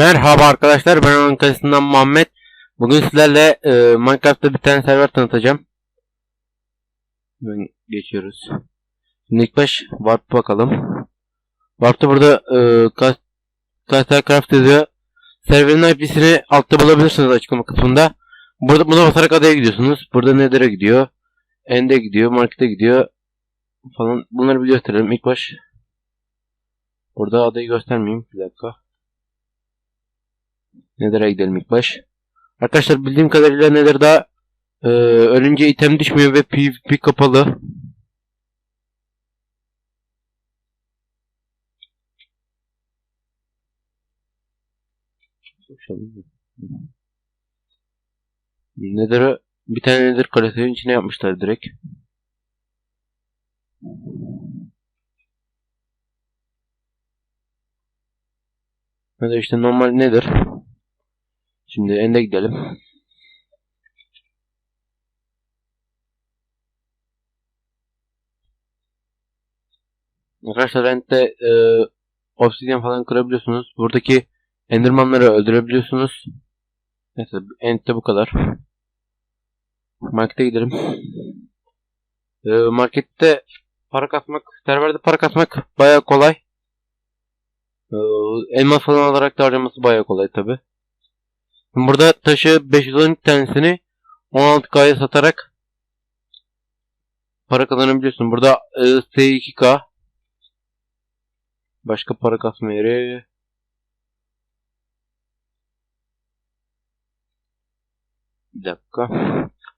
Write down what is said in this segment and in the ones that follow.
Merhaba arkadaşlar ben onun kasasından Muhammed. Bugün sizlerle e, Minecraft'ta bir tane server tanıtacağım. Hemen geçiyoruz. Şimdi ilk baş Warp bakalım. Warp'ta burada e, Cas- Castle Craft yazıyor. Serverin IP'sini altta bulabilirsiniz açıklama kısmında. Burada buna basarak adaya gidiyorsunuz. Burada Nether'e gidiyor. End'e gidiyor. Market'e gidiyor. Falan. Bunları bir gösterelim. İlk baş. Burada adayı göstermeyeyim. Bir dakika. Nether'a gidelim ilk baş. Arkadaşlar bildiğim kadarıyla Nether'da e, ölünce item düşmüyor ve PvP kapalı. Nether'ı bir tane Nether kalesinin içine yapmışlar direkt. Nether işte normal Nether. Şimdi ende gidelim. Arkadaşlar endde e, obsidian falan kırabiliyorsunuz. Buradaki endermanları öldürebiliyorsunuz. Neyse endde bu kadar. Markete gidelim. E, markette para kasmak, serverde para kasmak bayağı kolay. E, elmas falan alarak da harcaması bayağı kolay tabi. Burada taşı 512 tanesini 16K'ya satarak para kazanabiliyorsun. Burada e, S2K başka para kasma yeri bir dakika.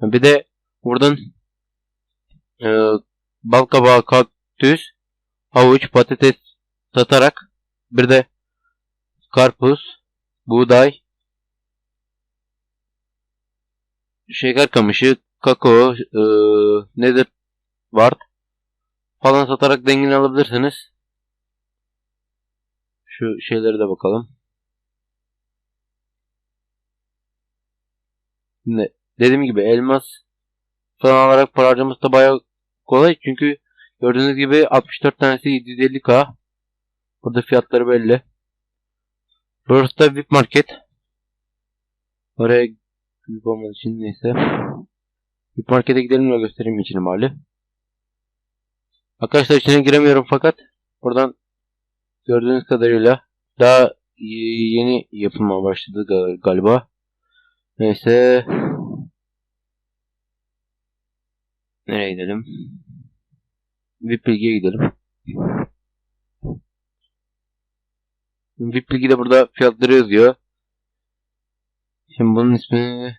Bir de buradan e, bal kabağı, kaktüs, havuç, patates satarak bir de karpuz, buğday, şeker kamışı, kakao, e, nedir var falan satarak dengini alabilirsiniz. Şu şeylere de bakalım. Şimdi dediğim gibi elmas falan alarak para harcaması da bayağı kolay. Çünkü gördüğünüz gibi 64 tanesi 750k. Burada fiyatları belli. Burası da VIP market. Oraya Olmadığı için neyse. VIP markete gidelim ve göstereyim içini mali. Arkadaşlar içine giremiyorum fakat buradan gördüğünüz kadarıyla daha yeni yapılmaya başladı galiba. Neyse. Nereye gidelim? VIP bilgiye gidelim. VIP bilgi de burada fiyatları yazıyor. Şimdi bunun ismi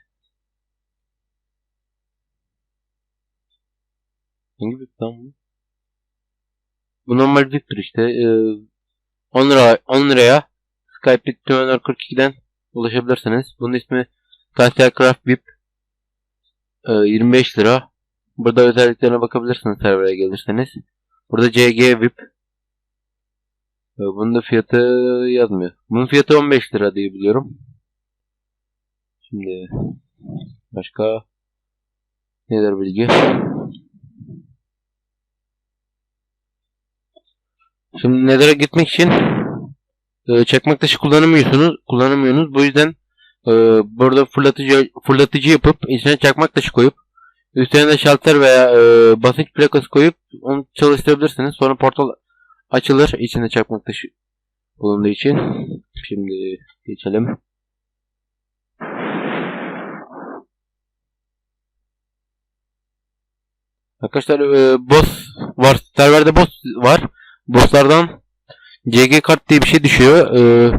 Hangi VIP lan bu? Bu normal VIP'tir işte. Ee, 10 lira 10 liraya Skype Tümenor 42'den ulaşabilirsiniz. Bunun ismi Castle Craft VIP. Ee, 25 lira. Burada özelliklerine bakabilirsiniz server'e gelirseniz. Burada CG VIP. Ee, bunun da fiyatı yazmıyor. Bunun fiyatı 15 lira diye biliyorum. Şimdi başka nedir bilgi? Şimdi Nether'a gitmek için e, çakmak taşı kullanamıyorsunuz. Kullanamıyorsunuz. Bu yüzden e, burada fırlatıcı fırlatıcı yapıp içine çakmak taşı koyup üstüne de şalter veya e, basınç plakası koyup onu çalıştırabilirsiniz. Sonra portal açılır içinde çakmak taşı bulunduğu için. Şimdi geçelim. Arkadaşlar e, boss var. Serverde boss var. Bosslardan CG kart diye bir şey düşüyor. E,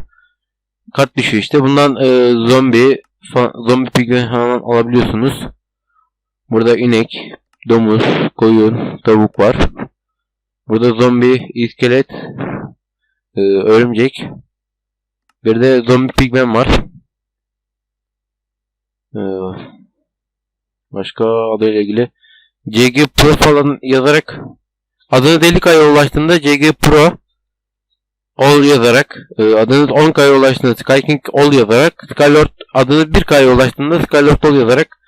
kart düşüyor işte. Bundan e, zombi zombi pigmen falan alabiliyorsunuz. Burada inek, domuz, koyun, tavuk var. Burada zombi, iskelet, e, örümcek. Bir de zombi pigmen var. E, başka adıyla ilgili CG Pro falan yazarak adını Delika'ya ulaştığında CG Pro All yazarak e, adınız 10K'ya ulaştığında Skyking All yazarak Skylord adınız 1K'ya ulaştığında Skylord All yazarak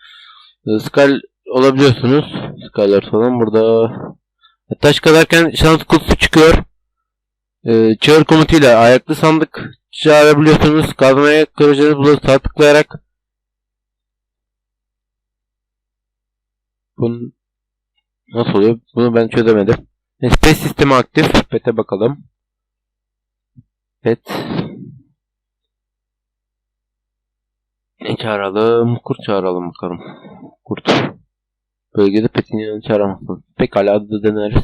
e, Sky olabiliyorsunuz. Skylord falan burada taş kazarken şans kutusu çıkıyor. E, çağır komutuyla ayaklı sandık çağırabiliyorsunuz. Kazmaya kıracağınız bloğu sağ tıklayarak Bunun nasıl oluyor? Bunu ben çözemedim. Space sistemi aktif. Pet'e bakalım. Pet. Ne çağıralım? Kurt çağıralım bakalım. Kurt. Bölgede petin yanını çağıramazsın. Pekala adı deneriz.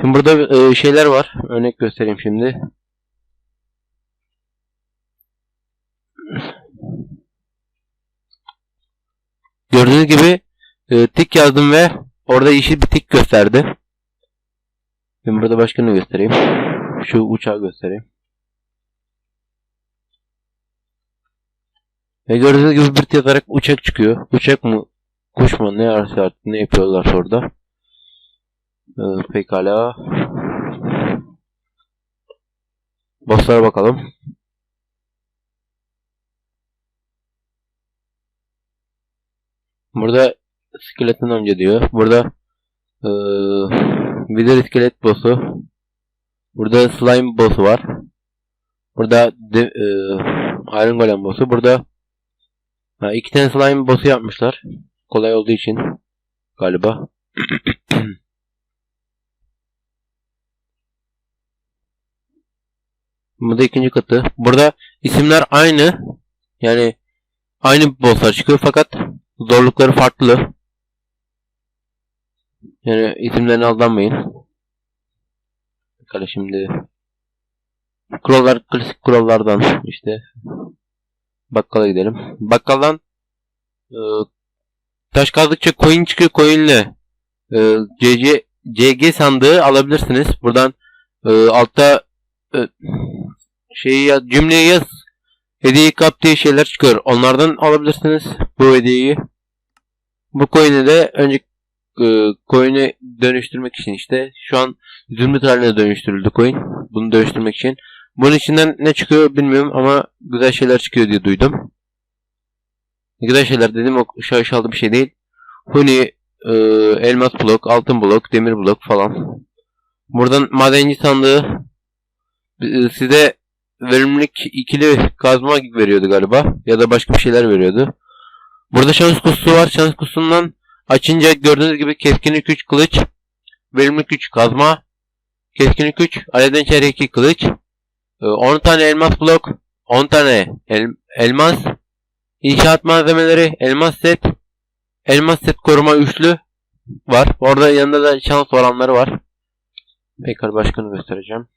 Şimdi burada e, şeyler var. Örnek göstereyim şimdi. Gördüğünüz gibi e, tik yazdım ve orada yeşil bir tik gösterdi. Şimdi burada başka ne göstereyim? Şu uçağı göstereyim. Ve gördüğünüz gibi bir yazarak uçak çıkıyor. Uçak mı? Kuş mu? Ne arası artık ne yapıyorlar orada? Ee, pekala. Bosslara bakalım. Burada skeleton önce diyor. Burada ee, Wither iskelet boss'u. Burada slime boss'u var. Burada de, ee, Iron Golem boss'u. Burada ha, iki tane slime boss'u yapmışlar. Kolay olduğu için galiba. Bu da ikinci katı. Burada isimler aynı. Yani aynı bosslar çıkıyor fakat zorlukları farklı. Yani isimlerine aldanmayın. Bakalım şimdi. Kurallar klasik kurallardan işte. Bakkala gidelim. Bakkaldan e, taş kazdıkça coin çıkıyor. Coin'le e, CC CG sandığı alabilirsiniz. Buradan e, altta e, şeyi yaz, cümleyi yaz. Hediye kap diye şeyler çıkıyor. Onlardan alabilirsiniz bu hediyeyi. Bu coin'i de önce e, coin'i dönüştürmek için işte şu an zümrüt haline dönüştürüldü coin. Bunu dönüştürmek için. Bunun içinden ne çıkıyor bilmiyorum ama güzel şeyler çıkıyor diye duydum. Güzel şeyler dedim o şaşalı bir şey değil. Huni, e, elmas blok, altın blok, demir blok falan. Buradan madenci sandığı e, size verimlilik ikili kazma veriyordu galiba. Ya da başka bir şeyler veriyordu. Burada şans kutusu var. Şans kutusundan açınca gördüğünüz gibi keskinlik 3 kılıç, verimlilik 3 kazma, keskinlik 3, alevden çeyrek 2 kılıç, 10 tane elmas blok, 10 tane el, elmas, inşaat malzemeleri, elmas set, elmas set koruma üçlü var. Orada yanında da şans oranları var. Tekrar başkanı göstereceğim.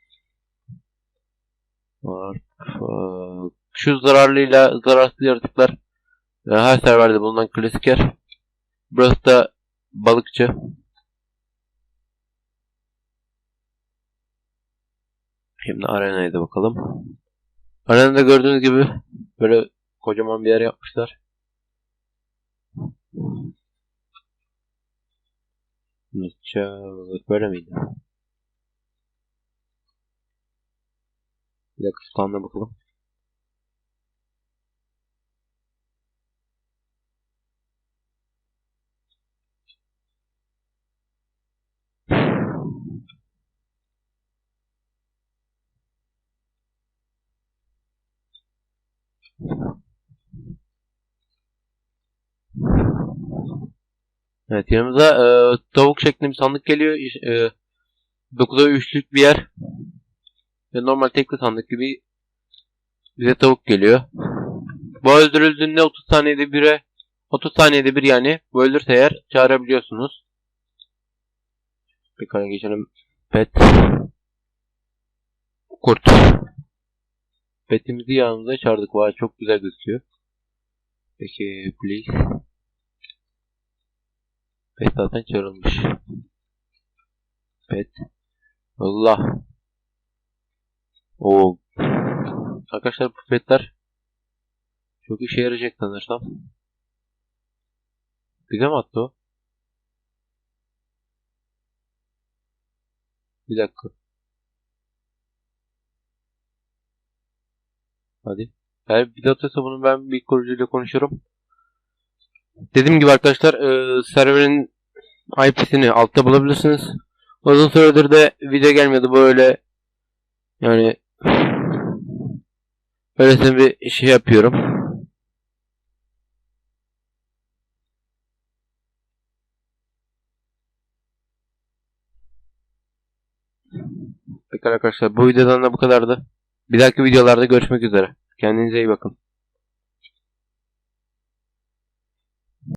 Şu zararlıyla zararsız yaratıklar her serverde bulunan klasik yer. Burası da balıkçı. Şimdi arenaya da bakalım. Arenada gördüğünüz gibi böyle kocaman bir yer yapmışlar. Böyle miydi? Bir dakika spawn'a bakalım. Evet yanımıza e, tavuk şeklinde bir sandık geliyor. E, 9'a 3'lük bir yer. Ve normal tekli sandık gibi bize tavuk geliyor. Bu öldürüldüğünde 30 saniyede bire 30 saniyede bir yani bu ölürse eğer çağırabiliyorsunuz. Bir kare geçelim. Pet. Kurt. Petimizi yanımıza çağırdık. Vay çok güzel gözüküyor. Peki please. Pet zaten çağrılmış. Pet. Allah. O Arkadaşlar bu petler çok işe yarayacak sanırsam. Bize mi attı o? Bir dakika. Hadi. Bir atıyorsa bunu ben bir kurucuyla konuşurum. Dediğim gibi arkadaşlar e, serverin IP'sini altta bulabilirsiniz. Uzun süredir de video gelmedi böyle yani Öylesine bir şey yapıyorum. Peki arkadaşlar bu videodan da bu kadardı. Bir dahaki videolarda görüşmek üzere. Kendinize iyi bakın.